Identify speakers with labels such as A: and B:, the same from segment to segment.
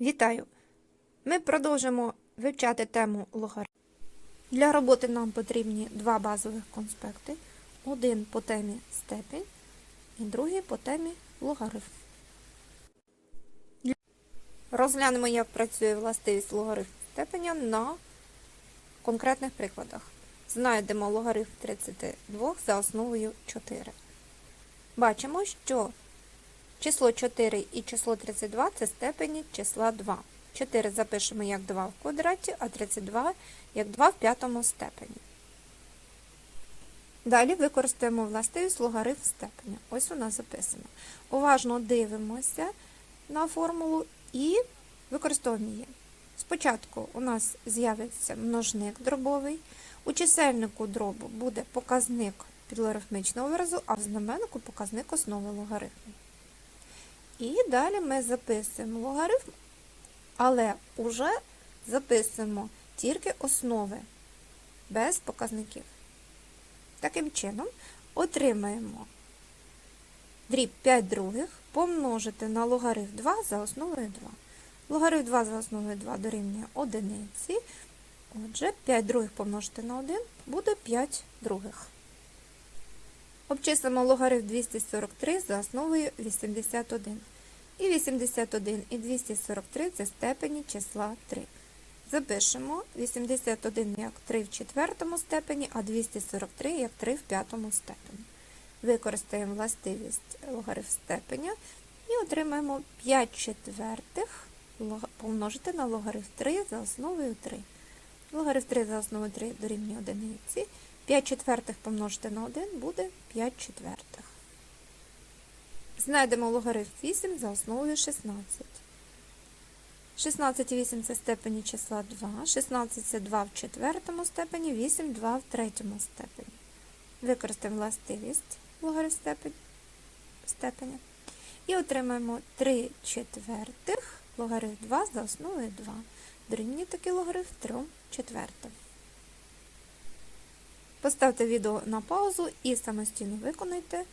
A: Вітаю! Ми продовжимо вивчати тему логарифм. Для роботи нам потрібні два базових конспекти. Один по темі степінь і другий по темі логарифм. Розглянемо, як працює властивість логарифм степеня на конкретних прикладах. Знайдемо логарифм 32 за основою 4. Бачимо, що Число 4 і число 32 це степені числа 2. 4 запишемо як 2 в квадраті, а 32 як 2 в п'ятому степені. Далі використаємо властивість логарифм степеня. Ось вона записана. Уважно дивимося на формулу і використовуємо її. Спочатку у нас з'явиться множник дробовий. У чисельнику дробу буде показник підлогарифмічного виразу, а в знаменнику показник основи логарифму. І далі ми записуємо логарифм, але вже записуємо тільки основи без показників. Таким чином, отримаємо дріб 5 других помножити на логарифм 2 за основою 2. Логарифм 2 за основою 2 дорівнює одиниці. Отже, 5 других помножити на 1 буде 5 других. Обчислимо логарифм 243 за основою 81. І 81 і 243 це степені числа 3. Запишемо 81 як 3 в четвертому степені, а 243 як 3 в п'ятому степені. Використаємо властивість логарифм степеня і отримаємо 5 четвертих помножити на логарифм 3 за основою 3. Логарифм 3 за основою 3 дорівнює одиниці. 5 четвертих помножити на 1 буде 5 четвертих. Знайдемо логарифм 8 за основою 16. 16 і 8 це степені числа 2, 16 це 2 в четвертому степені, 8 2 в третьому степені. Використаємо властивість логарифм степеня. І отримаємо 3 четвертих логарифм 2 за основою 2. Дорівнює такий логарифм 3 четвертим. Поставте відео на паузу і самостійно виконайте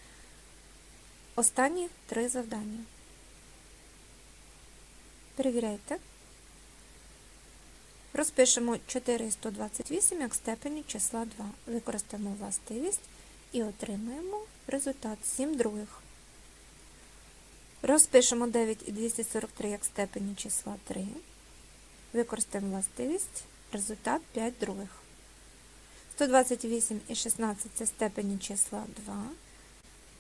A: останні три завдання. Перевіряйте. Розпишемо 428 як степені числа 2. Використаємо властивість і отримаємо результат 7 других. Розпишемо 9 і 243 як степені числа 3. Використаємо властивість, результат 5 других. 128 і 16 це степені числа 2.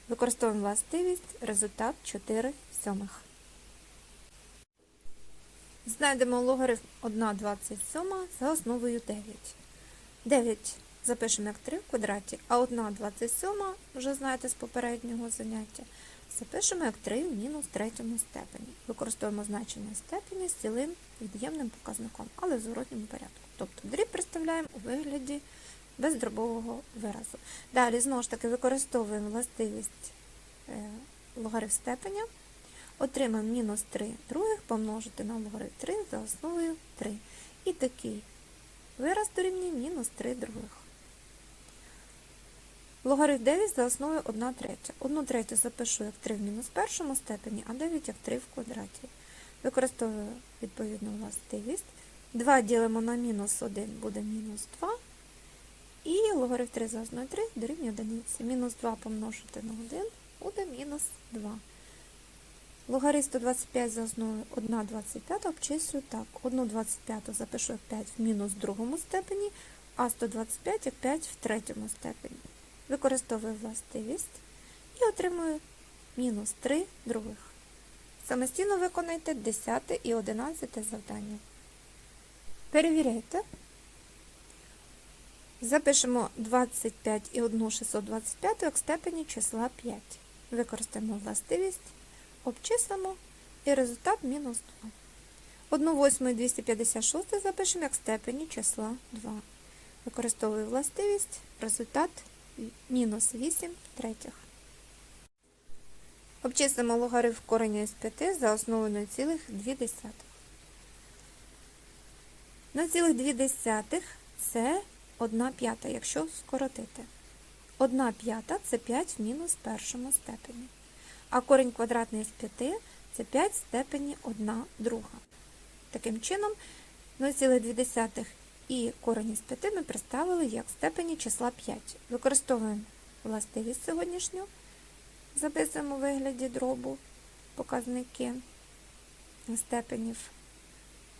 A: Використовуємо властивість, результат 4 сьомих. Знайдемо логарифм 1,27 за основою 9. 9 запишемо як 3 в квадраті, а 1,27, вже знаєте з попереднього заняття, запишемо як 3 в мінус третьому степені. Використовуємо значення степені з цілим від'ємним показником, але в зворотньому порядку. Тобто дріб представляємо у вигляді бездробового виразу. Далі, знову ж таки, використовуємо властивість е, логарифм степеня. Отримаємо мінус 3 других помножити на логарифм 3 за основою 3. І такий вираз дорівнює мінус 3 других. Логарифм 9 за основою 1 третя. 1 третю запишу як 3 в мінус першому степені, а 9 як 3 в квадраті. Використовую відповідну властивість. 2 ділимо на мінус 1 буде мінус 2. І логарифм 3 за основою 3 дорівнює одиниці. Мінус 2 помножити на 1 буде мінус 2. Логарифм 125 за основою 1,25 обчислюю так. 1,25 запишу як 5 в мінус другому степені, а 125 як 5 в третьому степені. Використовую властивість і отримую мінус 3 других. Самостійно виконайте 10 і 11 завдання. Перевіряйте. Запишемо 25 і 1 625 як степені числа 5. Використаємо властивість, обчислимо і результат мінус 2. 1 восьму і 256 запишемо як степені числа 2. Використовую властивість, результат мінус 8 третіх. Обчислимо логарифм корення із 5 за основою 0,2. 0,2 це 1 п'ята, якщо скоротити. 1 п'ята це 5 в мінус першому степені. А корінь квадратний з 5 це 5 в степені 1 друга. Таким чином, 0,2 і корень із 5 ми представили як степені числа 5. Використовуємо властивість сьогоднішню, записуємо у вигляді дробу показники степенів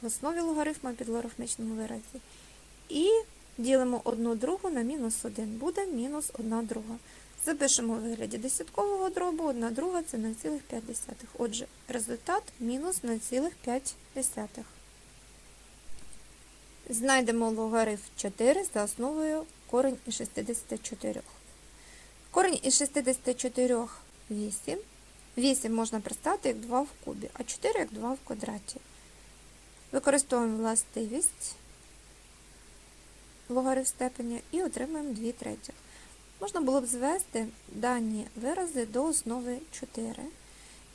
A: в основі логарифма під логарифмічному виразі. І ділимо одну другу на мінус 1. Буде мінус 1 друга. Запишемо у вигляді десяткового дробу, 1 друга це 0,5. Отже, результат мінус 0,5. Знайдемо логарифм 4 за основою корень із 64. Корень із 64 – 8. 8 можна представити як 2 в кубі, а 4 як 2 в квадраті. Використовуємо властивість логарифм степеня і отримаємо 2 третіх. Можна було б звести дані вирази до основи 4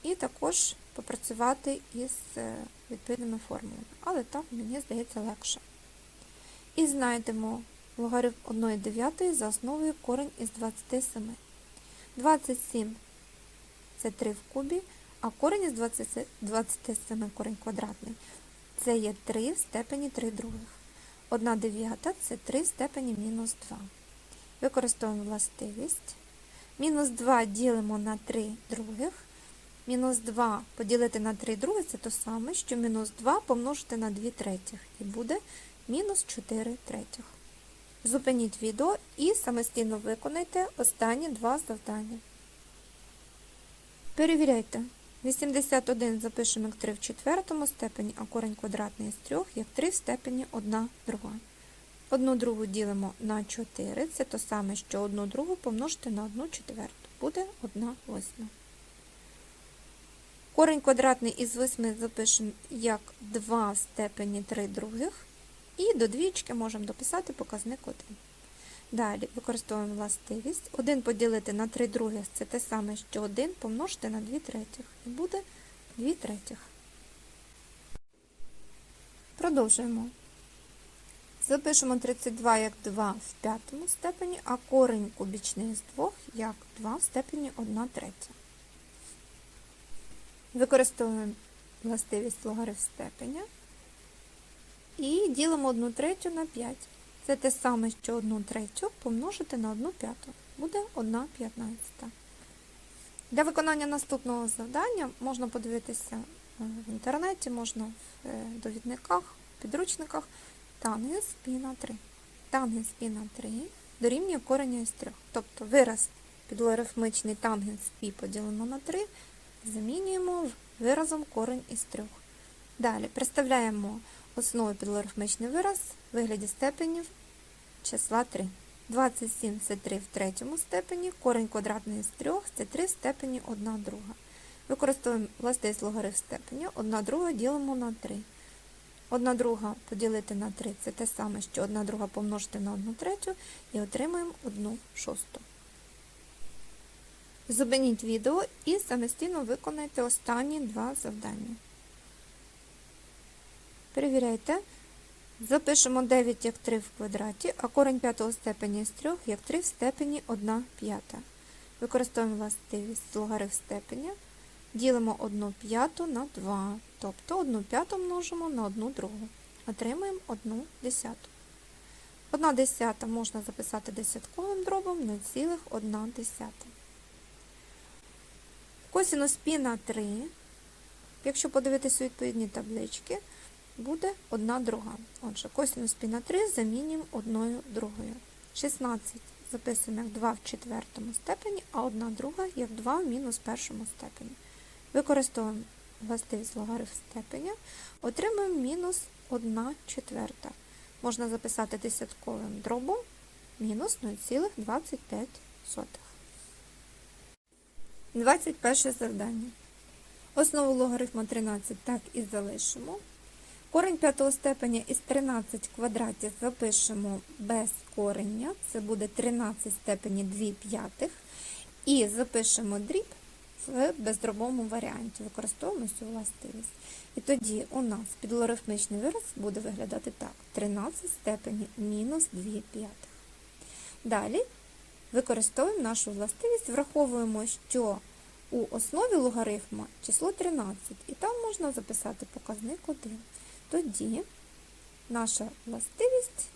A: і також попрацювати із е, відповідними формулами. Але так, мені здається, легше. І знайдемо логарифм 1 дев'ятої за основою корень із 27. 27 це 3 в кубі, а корень із 20 27 корень квадратний. Це є 3 в степені 3 других. 1 дев'ята це 3 в степені мінус 2. Використовуємо властивість. Мінус 2 ділимо на 3 других. Мінус 2 поділити на 3 других це те саме, що мінус 2 помножити на 2 третіх. І буде мінус 4 третіх. Зупиніть відео і самостійно виконайте останні два завдання. Перевіряйте. 81 запишемо як 3 в четвертому степені, а корень квадратний з 3 як 3 в степені 1 друга. Одну другу ділимо на 4, це те саме, що одну другу помножити на 1 четверту. Буде 1 восьма. Корень квадратний із 8 запишемо як 2 в степені 3 других. І до двічки можемо дописати показник 1. Далі використовуємо властивість. 1 поділити на 3 других це те саме, що 1 помножити на 2 третіх. І буде 2 третіх. Продовжуємо. Запишемо 32 як 2 в п'ятому степені, а корень кубічний з 2 як 2 в степені 1 третя. Використовуємо властивість логарифм степеня. І ділимо 1 третю на 5. Це те саме, що 1 третю помножити на 1 п'яту. Буде 1 п'ятнадцята. Для виконання наступного завдання можна подивитися е, в інтернеті, можна в е, довідниках, підручниках. Тангенс пі на 3. Тангенс пі на 3 дорівнює кореня із 3. Тобто вираз підлогарифмичний тангенс пі поділено на 3 замінюємо виразом корень із 3. Далі представляємо основу підлогарифмичний вираз вигляді степенів числа 3. 27 це 3 в третьому степені, корень квадратний з 3 це 3 в степені 1 друга. Використовуємо властивість логарифм степеня, 1 друга ділимо на 3. 1 друга поділити на 3 це те саме, що 1 друга помножити на 1 третю і отримаємо 1 шосту. Зупиніть відео і самостійно виконайте останні два завдання. Перевіряйте. Запишемо 9 як 3 в квадраті, а корень п'ятого степені з 3 як 3 в степені 1 п'ята. Використовуємо властивість логарифм степеня. Ділимо 1 п'яту на 2, тобто 1 п'яту множимо на 1 другу. Отримаємо 1 десяту. 1 десята можна записати десятковим дробом 0,1 десята. Косінус пі на 3, якщо подивитися відповідні таблички, буде 1 друга. Отже, косінус пі на 3 замінюємо 1 другою. 16 записуємо як 2 в четвертому степені, а 1 друга як 2 в мінус першому степені. Використовуємо властивість логарифм степеня, отримуємо мінус 1 четверта. Можна записати десятковим дробом мінус 0,25. 21 завдання. Основу логарифму 13 так і залишимо. Корень п'ятого степеня із 13 квадратів запишемо без корення. Це буде 13 степені 2 п'ятих. І запишемо дріб в бездробовому варіанті. Використовуємо цю властивість. І тоді у нас підлогарифмічний вираз буде виглядати так: 13 степені мінус 2 п'ятих. Далі використовуємо нашу властивість, враховуємо, що у основі логарифма число 13, і там можна записати показник 1. Тоді наша властивість,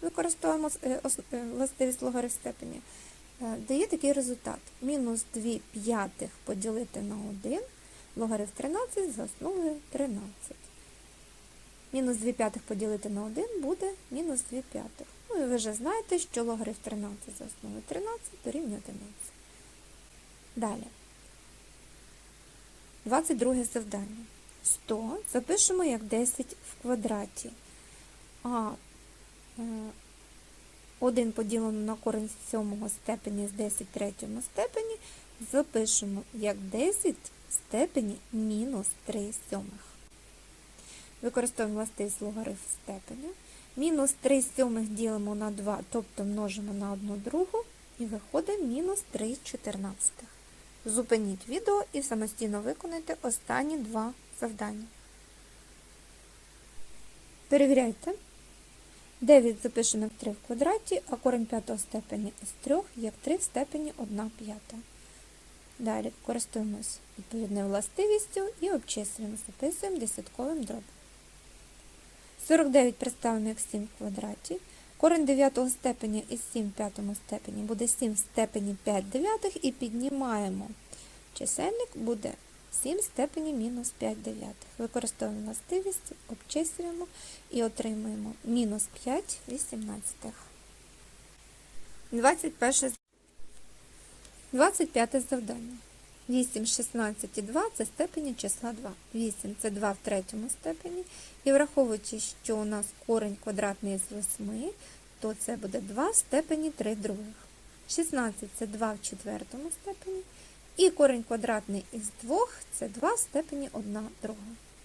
A: використовуємо е, е, властивість логарифм степені, е, дає такий результат. Мінус 2 п'ятих поділити на 1, логарифм 13 за основою 13. Мінус 2 п'ятих поділити на 1 буде мінус 2 п'ятих. Ну і ви вже знаєте, що логарифм 13 за основою 13 дорівнює 11. Далі. 22 завдання. 100 запишемо як 10 в квадраті. А е, 1 поділено на корінь з 7 степені з 10 в третьому степені запишемо як 10 в степені мінус 3 сьомих. Використовуємо властивість логарифм степеня. Мінус 3 сьомих ділимо на 2, тобто множимо на 1 другу, і виходить мінус 3 чотирнадцятих. Зупиніть відео і самостійно виконайте останні два завдання. Перевіряйте. 9 запишемо як 3 в квадраті, а корінь 5 степені з 3 як 3 в степені 1 п'ята. Далі користуємось відповідною властивістю і обчислюємо, записуємо десятковим дробом. 49 представимо як 7 в квадраті. Корень 9 степеня із 7 в п'ятому степені буде 7 в степені 5 дев'ятих і піднімаємо. Чисельник буде 7 в степені мінус 5 дев'ятих. Використовуємо властивість, обчислюємо і отримуємо мінус 5 вісімнадцятих. 21 25 завдання. 8, 16 і 2 це степені числа 2. 8 це 2 в третьому степені. І враховуючи, що у нас корень квадратний з 8, то це буде 2 в степені 3 других. 16 це 2 в четвертому степені. І корень квадратний із 2 це 2 в степені 1 друга.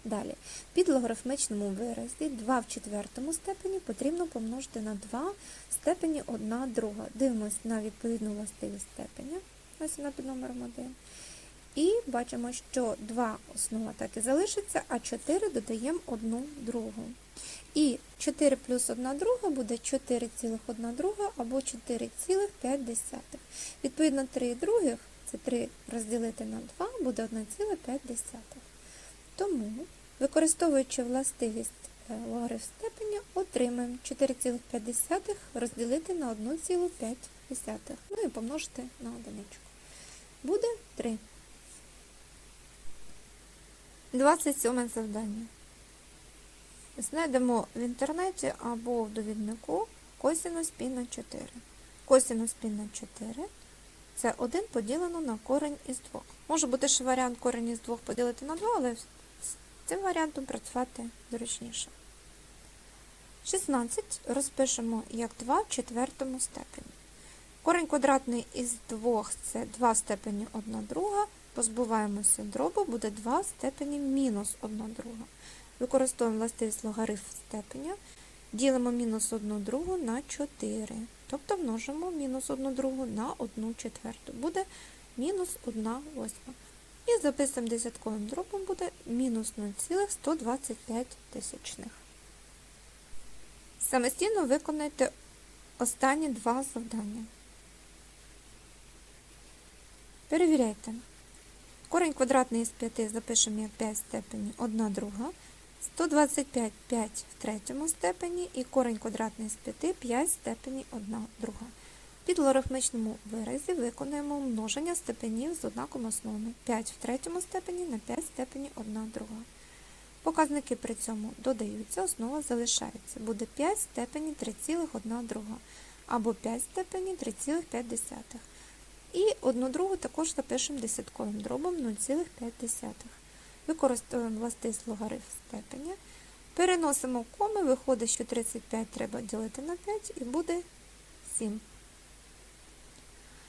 A: Далі, під логарифмічному виразі 2 в четвертому степені потрібно помножити на 2 в степені 1 друга. Дивимось на відповідну властивість степеня. Ось вона під номером 1. І бачимо, що 2 основа так і залишиться, а 4 додаємо 1 другу. І 4 плюс 1 друга буде 4,1 друга або 4,5. Відповідно, 3 других, це 3 розділити на 2, буде 1,5. Тому, використовуючи властивість е, логарифм степеня, отримаємо 4,5 розділити на 1,5. Ну і помножити на одиничку. Буде 3. 27 завдання. Знайдемо в інтернеті або в довіднику косинус пі на 4. Косинус пі на 4 це 1 поділено на корень із 2. Може бути ще варіант корень із 2 поділити на 2, але з цим варіантом працювати зручніше. 16 розпишемо як 2 в четвертому степені. Корень квадратний із 2 це 2 степені 1 друга. Позбуваємося дробу, буде 2 в степені мінус 1 друга. Використовуємо властивість логарифм степеня. Ділимо мінус 1 другу на 4. Тобто множимо мінус 1 другу на 1 четверту. Буде мінус 1 восьма. І записуємо десятковим дробом буде мінус 0,125 тисячних. Самостійно виконайте останні два завдання. Перевіряйте. Корень квадратний із 5 запишемо як 5 в степені 1 друга. 125 5 в третьому степені і корень квадратний з 5 5 в степені 1 друга. Під логарифмічному виразі виконуємо множення степенів з однаковими основами 5 в третьому степені на 5 в степені 1 друга. Показники при цьому додаються, основа залишається. Буде 5 в степені 3,1 друга або 5 в степені 3,5. І одну другу також запишемо десятковим дробом 0,5. Використовуємо властивість логарифм степеня. Переносимо коми, виходить, що 35 треба ділити на 5 і буде 7.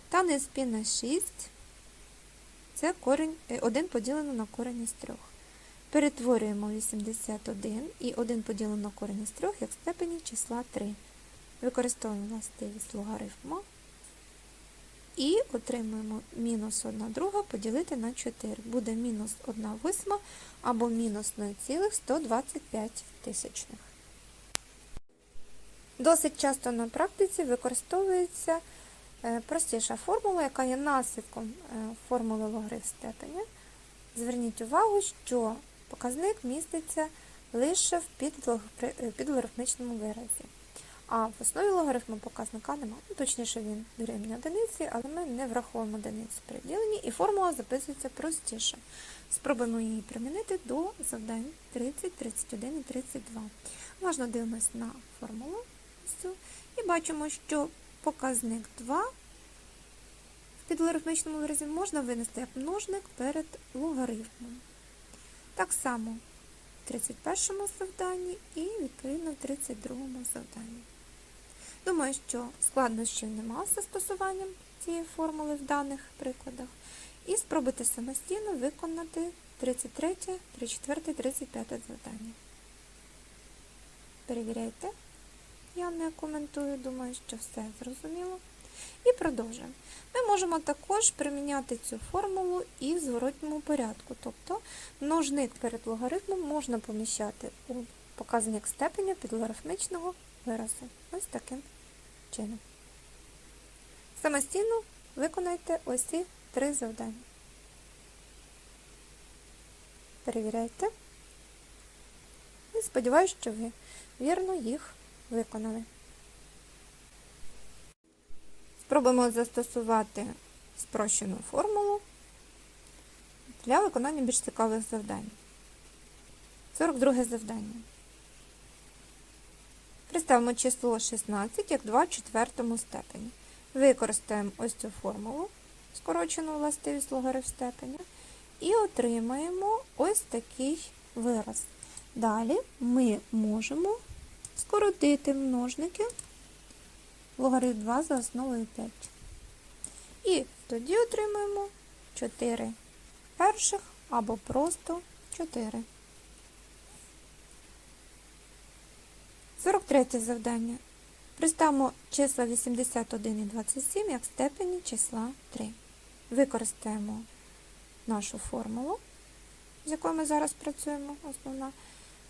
A: Танець пі на 6 це корінь, 1 поділено на корінь із 3. Перетворюємо 81 і 1 поділено на корінь із 3 як степені числа 3. Використовуємо властивість логарифма. І отримуємо мінус 1 друга поділити на 4. Буде мінус 1 восьма або мінус 0,125 тисячних. Досить часто на практиці використовується е, простіша формула, яка є наслідком е, формули логарифм степеня. Зверніть увагу, що показник міститься лише в підлогопри- е, підлогарифмічному виразі. А в основі логарифму показника немає. Ну, точніше, він дорівнює одиниці, але ми не враховуємо одиниці при діленні, і формула записується простіше. Спробуємо її примінити до завдань 30, 31 і 32. Уважно дивимось на формулу і бачимо, що показник 2 в підлогарифмічному виразі можна винести як множник перед логарифмом. Так само в 31 завданні і, відповідно, в 32 завданні. Думаю, що складнощів немає з застосуванням цієї формули в даних прикладах. І спробуйте самостійно виконати 33, 34, 35 завдання. Перевіряйте. Я не коментую, думаю, що все зрозуміло. І продовжуємо. Ми можемо також приміняти цю формулу і в зворотньому порядку. Тобто множник перед логарифмом можна поміщати у показник степеня підлогарифмічного виразу. Ось таким чином. Самостійно виконайте ось ці три завдання. Перевіряйте. І сподіваюся, що ви вірно їх виконали. Спробуємо застосувати спрощену формулу для виконання більш цікавих завдань. 42 завдання. Представимо число 16 як 2 в четвертому степені. Використаємо ось цю формулу, скорочену властивість логарифм степеня, і отримаємо ось такий вираз. Далі ми можемо скоротити множники логарифм 2 за основою 5. І тоді отримаємо 4 перших або просто 4. 43 завдання. Приставимо числа 81 і 27 як степені числа 3. Використаємо нашу формулу, з якою ми зараз працюємо, основна.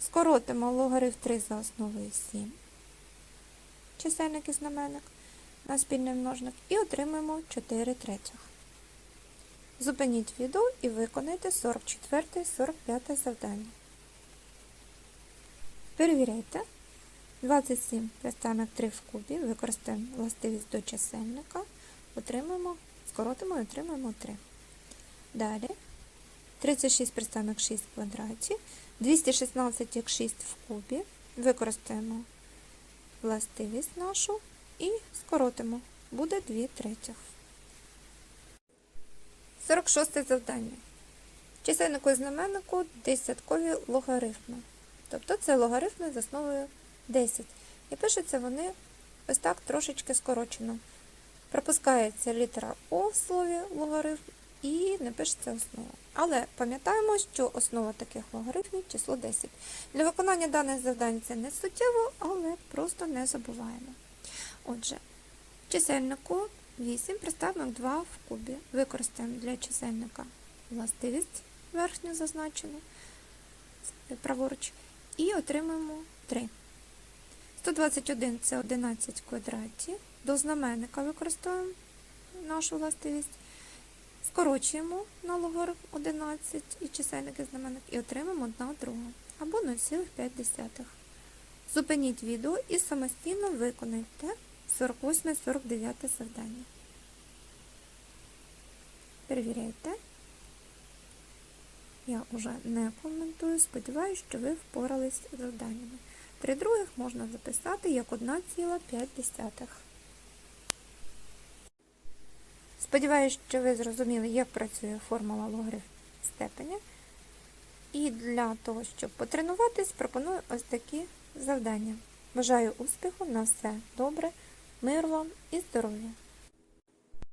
A: Скоротимо логарифм 3 за основою 7, чисельник і знаменник на спільний множник, і отримаємо 4 третіх. Зупиніть відео і виконайте 44-45 завдання. Перевіряйте. 27 представимо 3 в кубі, використаємо властивість до чисельника, отримаємо, скоротимо і отримаємо 3. Далі 36 представимо як 6 в квадраті, 216 як 6 в кубі, використаємо властивість нашу і скоротимо. Буде 2 третіх. 46 завдання. Чисельнику і знаменнику десяткові логарифми. Тобто це логарифми з основою 10. І пишуться вони ось так трошечки скорочено. Пропускається літера О в слові логарифм і не пишеться основа. Але пам'ятаємо, що основа таких логарифмів число 10. Для виконання даних завдань це не суттєво, але просто не забуваємо. Отже, чисельнику 8 представимо 2 в кубі. Використаємо для чисельника властивість верхню зазначену праворуч, і отримаємо 3. 121 це 11 в квадраті. До знаменника використовуємо нашу властивість. Скорочуємо на логарифм 11 і чисельник і знаменник і отримаємо 1 друга або 0,5. Зупиніть відео і самостійно виконайте 48-49 завдання. Перевіряйте. Я вже не коментую, сподіваюся, що ви впорались з завданнями. Три других можна записати як 1,5. Сподіваюсь, що ви зрозуміли, як працює формула логарифм степеня. І для того, щоб потренуватись, пропоную ось такі завдання. Бажаю успіху, на все добре, миру вам і здоров'я!